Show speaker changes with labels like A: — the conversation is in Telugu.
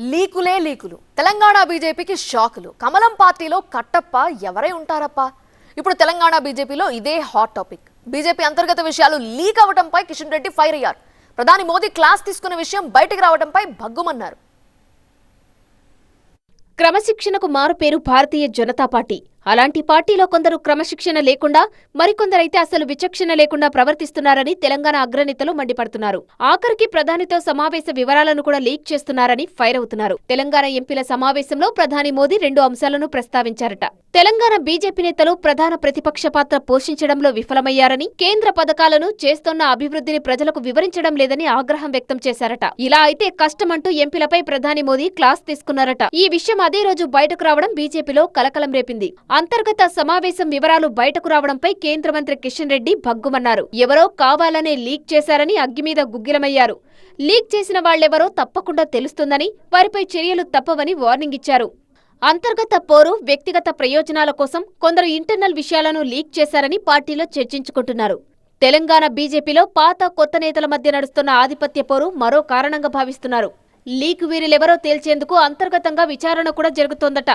A: లీకులే లీకులు. తెలంగాణ బీజేపీకి షాకులు. కమలం పార్టీలో కట్టప్ప ఎవరై ఉంటారప్ప? ఇప్పుడు తెలంగాణ బీజేపీలో ఇదే హాట్ టాపిక్. బీజేపీ అంతర్గత విషయాలు లీక్ అవడంపై కిషన్ రెడ్డి ఫైర్ అయ్యారు. ప్రధాని మోదీ క్లాస్ తీసుకున్న విషయం బయటికి రావడంపై భగ్గుమన్నారు.
B: క్రమశిక్షణకు మారుపేరు భారతీయ జనతా పార్టీ. అలాంటి పార్టీలో కొందరు క్రమశిక్షణ లేకుండా మరికొందరైతే అసలు విచక్షణ లేకుండా ప్రవర్తిస్తున్నారని తెలంగాణ అగ్రనేతలు మండిపడుతున్నారు. ఆఖరికి ప్రధానితో సమావేశ వివరాలను కూడా లీక్ చేస్తున్నారని ఫైర్ అవుతున్నారు. తెలంగాణ ఎంపీల సమావేశంలో ప్రధాని మోదీ రెండు అంశాలను ప్రస్తావించారట. తెలంగాణ బీజేపీ నేతలు ప్రధాన ప్రతిపక్ష పాత్ర పోషించడంలో విఫలమయ్యారని కేంద్ర పథకాలను చేస్తోన్న అభివృద్ధిని ప్రజలకు వివరించడం లేదని ఆగ్రహం వ్యక్తం చేశారట. ఇలా అయితే కష్టమంటూ ఎంపీలపై ప్రధాని మోదీ క్లాస్ తీసుకున్నారట. ఈ విషయం అదే రోజు బయటకు రావడం బీజేపీలో కలకలం రేపింది. అంతర్గత సమావేశం వివరాలు బయటకు రావడంపై కేంద్ర మంత్రి కిషన్ రెడ్డి భగ్గుమన్నారు. ఎవరో కావాలనే లీక్ చేశారని అగ్గిమీద గుగ్గిలమయ్యారు. లీక్ చేసిన వాళ్ళెవరో తప్పకుండా తెలుస్తుందని వారిపై చర్యలు తప్పవని వార్నింగ్ ఇచ్చారు. అంతర్గత పోరు వ్యక్తిగత ప్రయోజనాల కోసం కొందరు ఇంటర్నల్ విషయాలను లీక్ చేశారని పార్టీలో చర్చించుకుంటున్నారు. తెలంగాణ బీజేపీలో పాత కొత్త నేతల మధ్య నడుస్తున్న ఆధిపత్య పోరు మరో కారణంగా భావిస్తున్నారు. లీక్ వీరిలెవరో తేల్చేందుకు అంతర్గతంగా విచారణ కూడా జరుగుతోందట.